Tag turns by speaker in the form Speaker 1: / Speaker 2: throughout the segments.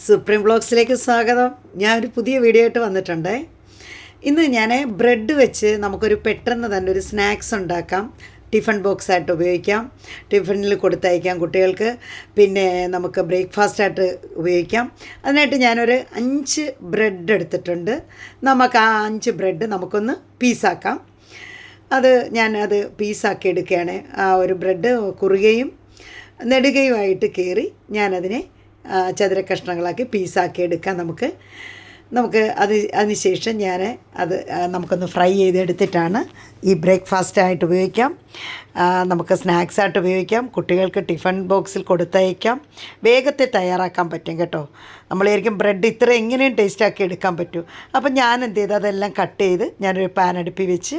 Speaker 1: Supreme ബ്ലോഗ്സിലേക്ക് സ്വാഗതം. ഞാൻ ഒരു പുതിയ വീഡിയോ ആയിട്ട് വന്നിട്ടുണ്ട്. ഇന്ന് ഞാൻ ബ്രെഡ് വെച്ച് നമുക്കൊരു പെട്ടെന്ന് തന്നെ ഒരു സ്നാക്സ് ഉണ്ടാക്കാം. ടിഫിൻ ബോക്സ് ആയിട്ട് ഉപയോഗിക്കാം. ടിഫിനിൽ കൊടുത്തയക്കാം കുട്ടികൾക്ക്. പിന്നെ നമുക്ക് ബ്രേക്ക്ഫാസ്റ്റ് ആയിട്ട് ഉപയോഗിക്കാം. അതിനായിട്ട് ഞാനൊരു അഞ്ച് ബ്രെഡ് എടുത്തിട്ടുണ്ട്. നമുക്ക് ആ അഞ്ച് ബ്രെഡ് നമുക്കൊന്ന് പീസാക്കാം അത് ഞാൻ അത് പീസാക്കി എടുക്കുകയാണ്. ആ ഒരു ബ്രെഡ് കുറുകയും നെടുകയുമായിട്ട് കയറി ഞാനതിനെ ചതുര കഷ്ണങ്ങളാക്കി പീസാക്കി എടുക്കാം നമുക്ക്. നമുക്ക് അത് അതിനുശേഷം ഞാൻ അത് നമുക്കൊന്ന് ഫ്രൈ ചെയ്തെടുത്തിട്ടാണ് ഈ ബ്രേക്ക്ഫാസ്റ്റ് ആയിട്ട് ഉപയോഗിക്കാം. നമുക്ക് സ്നാക്സ് ആയിട്ട് ഉപയോഗിക്കാം. കുട്ടികൾക്ക് ടിഫിൻ ബോക്സിൽ കൊടുത്തയക്കാം. വേഗത്തിൽ തയ്യാറാക്കാൻ പറ്റും കേട്ടോ. നമ്മളായിരിക്കും ബ്രെഡ് ഇത്ര എങ്ങനെയും ടേസ്റ്റാക്കി എടുക്കാൻ പറ്റും. അപ്പം ഞാൻ എന്ത് ചെയ്തു? അതെല്ലാം കട്ട് ചെയ്ത് ഞാനൊരു പാൻ അടുപ്പി വെച്ച്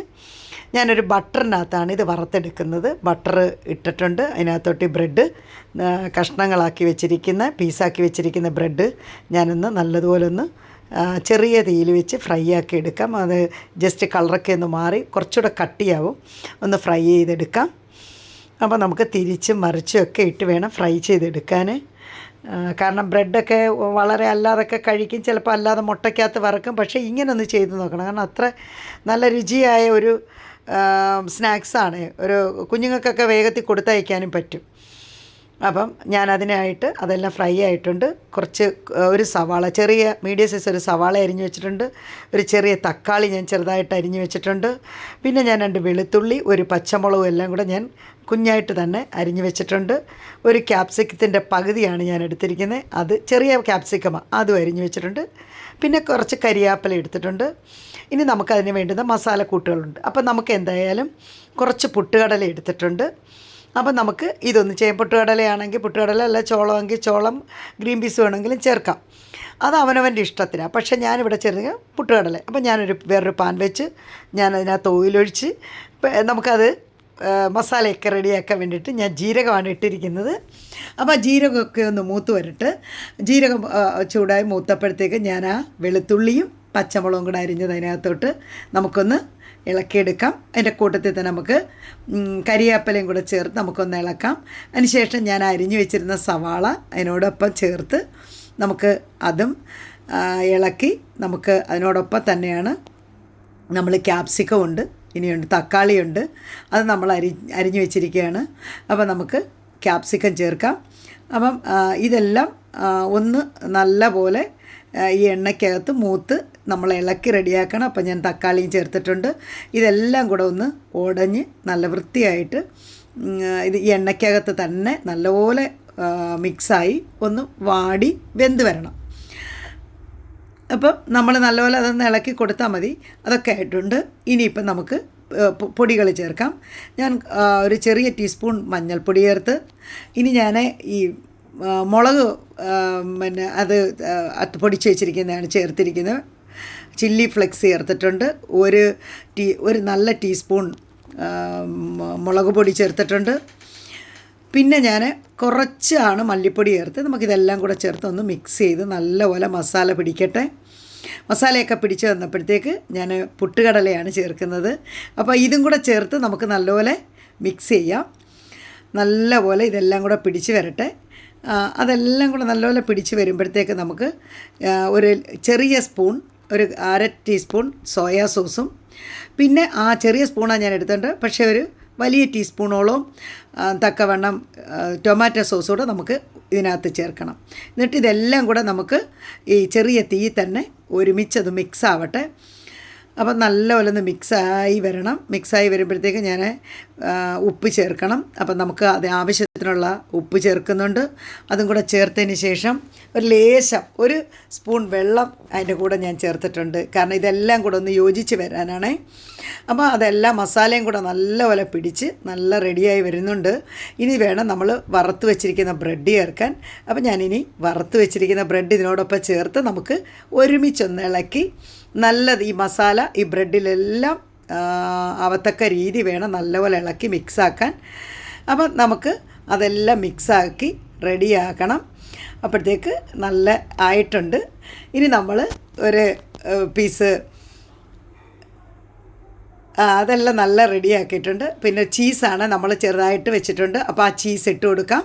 Speaker 1: ഞാനൊരു ബട്ടറിനകത്താണ് ഇത് വറുത്തെടുക്കുന്നത്. ബട്ടർ ഇട്ടിട്ടുണ്ട്. അതിനകത്തോട്ട് ബ്രെഡ് കഷ്ണങ്ങളാക്കി വെച്ചിരിക്കുന്ന പീസാക്കി വെച്ചിരിക്കുന്ന ബ്രെഡ് ഞാനൊന്ന് നല്ലതുപോലെ ഒന്ന് ചെറിയ തീയിൽ വെച്ച് ഫ്രൈ ആക്കി എടുക്കാം. അത് ജസ്റ്റ് കളറൊക്കെ ഒന്ന് മാറി കുറച്ചുകൂടെ കട്ടിയാവും. ഒന്ന് ഫ്രൈ ചെയ്തെടുക്കാം. അപ്പോൾ നമുക്ക് തിരിച്ചും മറിച്ചും ഒക്കെ ഇട്ട് വേണം ഫ്രൈ ചെയ്തെടുക്കാൻ. കാരണം ബ്രെഡൊക്കെ വളരെ അല്ലാതൊക്കെ കഴിക്കും. ചിലപ്പോൾ അല്ലാതെ മുട്ടയ്ക്കകത്ത് വറക്കും. പക്ഷേ ഇങ്ങനെ ഒന്ന് ചെയ്ത് നോക്കണം. കാരണം അത്ര നല്ല രുചിയായ ഒരു സ്നാക്സാണ്. ഒരു കുഞ്ഞുങ്ങൾക്കൊക്കെ വേഗത്തിൽ കൊടുത്തയക്കാനും പറ്റും. അപ്പം ഞാൻ അതിനായിട്ട് അതെല്ലാം ഫ്രൈ ആയിട്ടുണ്ട്. കുറച്ച് ഒരു സവാള ചെറിയ മീഡിയം സൈസ് ഒരു സവാള അരിഞ്ഞു വെച്ചിട്ടുണ്ട്. ഒരു ചെറിയ തക്കാളി ഞാൻ ചെറുതായിട്ട് അരിഞ്ഞു വെച്ചിട്ടുണ്ട്. പിന്നെ ഞാൻ രണ്ട് വെളുത്തുള്ളി ഒരു പച്ചമുളകും എല്ലാം കൂടെ ഞാൻ കുഞ്ഞായിട്ട് തന്നെ അരിഞ്ഞു വെച്ചിട്ടുണ്ട്. ഒരു ക്യാപ്സിക്കത്തിന്റെ പകുതിയാണ് ഞാൻ എടുത്തിരിക്കുന്നത്. അത് ചെറിയ ക്യാപ്സിക്കമാണ് അതും അരിഞ്ഞു വെച്ചിട്ടുണ്ട്. പിന്നെ കുറച്ച് കരിയാപ്പില എടുത്തിട്ടുണ്ട്. ഇനി നമുക്കതിന് വേണ്ടുന്ന മസാല കൂട്ടുകളുണ്ട് അപ്പം നമുക്ക് എന്തായാലും കുറച്ച് പുട്ടുകടല എടുത്തിട്ടുണ്ട്. അപ്പം നമുക്ക് ഇതൊന്ന് ചെയ്യാം. പുട്ടുകടലയാണെങ്കിൽ പുട്ടുകടല അല്ല ചോളമെങ്കിൽ ചോളം ഗ്രീൻ പീസ് വേണമെങ്കിലും ചേർക്കാം. അത് അവനവന്റെ ഇഷ്ടത്തിനാണ് പക്ഷേ ഞാനിവിടെ ചേർന്ന് പുട്ടുകടല. അപ്പം ഞാനൊരു വേറൊരു പാൻ വെച്ച് ഞാനതിനകത്ത് ഓയിലൊഴിച്ച് നമുക്കത് മസാലയൊക്കെ റെഡിയാക്കാൻ വേണ്ടിയിട്ട് ഞാൻ ജീരകമാണ് ഇട്ടിരിക്കുന്നത്. അപ്പോൾ ജീരകമൊക്കെ ഒന്ന് മൂത്ത് വരട്ട്. ജീരകം ചൂടായി മൂത്തപ്പോഴത്തേക്ക് ഞാൻ ആ വെളുത്തുള്ളിയും പച്ചമുളകും കൂടെ അരിഞ്ഞത് അതിനകത്തോട്ട് നമുക്കൊന്ന് ഇളക്കിയെടുക്കാം. അതിന്റെ കൂട്ടത്തിൽ തന്നെ നമുക്ക് കരിയാപ്പലയും കൂടെ ചേർത്ത് നമുക്കൊന്ന് ഇളക്കാം. അതിനുശേഷം ഞാൻ അരിഞ്ഞു വെച്ചിരുന്ന സവാള അതിനോടൊപ്പം ചേർത്ത് നമുക്ക് അതും ഇളക്കി നമുക്ക് അതിനോടൊപ്പം തന്നെയാണ് നമ്മൾ ക്യാപ്സിക്കം ഉണ്ട് ഇനിയുണ്ട് തക്കാളിയുണ്ട് അത് നമ്മൾ അരി അരിഞ്ഞു വെച്ചിരിക്കുകയാണ്. അപ്പോൾ നമുക്ക് ക്യാപ്സിക്കം ചേർക്കാം. അപ്പം ഇതെല്ലാം ഒന്ന് നല്ല പോലെ ഈ എണ്ണയ്ക്കകത്ത് മൂത്ത് നമ്മൾ ഇളക്കി റെഡിയാക്കണം. അപ്പം ഞാൻ തക്കാളിയും ചേർത്തിട്ടുണ്ട്. ഇതെല്ലാം കൂടെ ഒന്ന് ഉടഞ്ഞ് നല്ല വൃത്തിയായിട്ട് ഇത് ഈ എണ്ണയ്ക്കകത്ത് തന്നെ നല്ലപോലെ മിക്സായി ഒന്ന് വാടി വെന്ത് വരണം. അപ്പം നമ്മൾ നല്ലപോലെ അതൊന്ന് ഇളക്കി കൊടുത്താൽ മതി. അതൊക്കെ ആയിട്ടുണ്ട്. ഇനിയിപ്പം നമുക്ക് പൊടികൾ ചേർക്കാം. ഞാൻ ഒരു ചെറിയ ടീസ്പൂൺ മഞ്ഞൾപ്പൊടി ചേർത്ത് ഇനി ഞാൻ ഈ മുളക് പിന്നെ അത് പൊടിച്ച് വെച്ചിരിക്കുന്നതാണ് ചേർത്തിരിക്കുന്നത്. ചില്ലി ഫ്ലെക്സ് ചേർത്തിട്ടുണ്ട്. ഒരു ടീ ഒരു നല്ല ടീസ്പൂൺ മുളക് പൊടി ചേർത്തിട്ടുണ്ട്. പിന്നെ ഞാൻ കുറച്ചാണ് മല്ലിപ്പൊടി ചേർത്ത് നമുക്കിതെല്ലാം കൂടെ ചേർത്ത് ഒന്ന് മിക്സ് ചെയ്ത് നല്ലപോലെ മസാല പിടിക്കട്ടെ. മസാലയൊക്കെ പിടിച്ച് വന്നപ്പോഴത്തേക്ക് ഞാൻ പുട്ടുകടലയാണ് ചേർക്കുന്നത്. അപ്പോൾ ഇതും കൂടെ ചേർത്ത് നമുക്ക് നല്ലപോലെ മിക്സ് ചെയ്യാം. നല്ലപോലെ ഇതെല്ലാം കൂടെ പിടിച്ച് വരട്ടെ. അതെല്ലാം കൂടെ നല്ലപോലെ പിടിച്ച് വരുമ്പോഴത്തേക്ക് നമുക്ക് ഒരു ചെറിയ സ്പൂൺ ഒരു അര ടീസ്പൂൺ സോയാ സോസും. പിന്നെ ആ ചെറിയ സ്പൂണാണ് ഞാൻ എടുത്തിട്ടുണ്ട്. പക്ഷേ ഒരു വലിയ ടീസ്പൂണോളം തക്കവണ്ണം ടൊമാറ്റോ സോസ് കൂടെ നമുക്ക് ഇതിനകത്ത് ചേർക്കണം. എന്നിട്ട് ഇതെല്ലാം കൂടെ നമുക്ക് ഈ ചെറിയ തീ തന്നെ ഒരുമിച്ചത് മിക്സ് ആവട്ടെ അപ്പം നല്ലപോലെ ഒന്ന് മിക്സായി വരണം. മിക്സായി വരുമ്പോഴത്തേക്ക് ഞാൻ ഉപ്പ് ചേർക്കണം. അപ്പം നമുക്ക് അത് ആവശ്യത്തിനുള്ള ഉപ്പ് ചേർക്കുന്നുണ്ട്. അതും കൂടെ ചേർത്തതിന് ശേഷം ഒരു ലേശം ഒരു സ്പൂൺ വെള്ളം അതിന്റെ കൂടെ ഞാൻ ചേർത്തിട്ടുണ്ട്. കാരണം ഇതെല്ലാം കൂടെ ഒന്ന് യോജിച്ച് വരാനാണേ. അപ്പോൾ അതെല്ലാം മസാലയും കൂടെ നല്ലപോലെ പിടിച്ച് നല്ല റെഡിയായി വരുന്നുണ്ട്. ഇനി വേണം നമ്മൾ വറുത്ത് വെച്ചിരിക്കുന്ന ബ്രെഡ് ചേർക്കാൻ. അപ്പോൾ ഞാനിനി വറുത്ത് വെച്ചിരിക്കുന്ന ബ്രെഡ് ഇതിനോടൊപ്പം ചേർത്ത് നമുക്ക് ഒരുമിച്ചൊന്ന് ഇളക്കി നല്ലത് ഈ മസാല ഈ ബ്രെഡിലെല്ലാം ആവത്തക്ക രീതി വേണം നല്ലപോലെ ഇളക്കി മിക്സാക്കാൻ. അപ്പം നമുക്ക് അതെല്ലാം മിക്സാക്കി റെഡിയാക്കണം. അപ്പോഴത്തേക്ക് നല്ല ആയിട്ടുണ്ട്. ഇനി നമ്മൾ ഒരു പീസ് അതെല്ലാം നല്ല റെഡിയാക്കിയിട്ടുണ്ട്. പിന്നെ ചീസാണ് നമ്മൾ ചെറുതായിട്ട് വെച്ചിട്ടുണ്ട്. അപ്പോൾ ആ ചീസ് ഇട്ട് കൊടുക്കാം.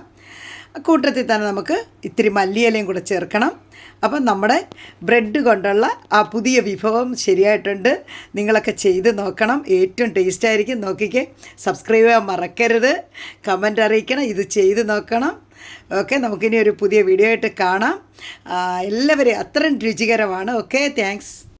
Speaker 1: കൂട്ടത്തിൽ തന്നെ നമുക്ക് ഇത്തിരി മല്ലിയിലയും കൂടെ ചേർക്കണം. അപ്പം നമ്മുടെ ബ്രെഡ് കൊണ്ടുള്ള ആ പുതിയ വിഭവം ശരിയായിട്ടുണ്ട്. നിങ്ങളൊക്കെ ചെയ്ത് നോക്കണം. ഏറ്റവും ടേസ്റ്റ് ആയിരിക്കും. നോക്കിക്കേ സബ്സ്ക്രൈബ് ചെയ്യാൻ മറക്കരുത്. കമന്റ് അറിയിക്കണം. ഇത് ചെയ്ത് നോക്കണം. ഓക്കെ നമുക്കിനി ഒരു പുതിയ വീഡിയോ ആയിട്ട് കാണാം. എല്ലാവരെയും അത്രയും രുചികരമാണ്. Okay thanks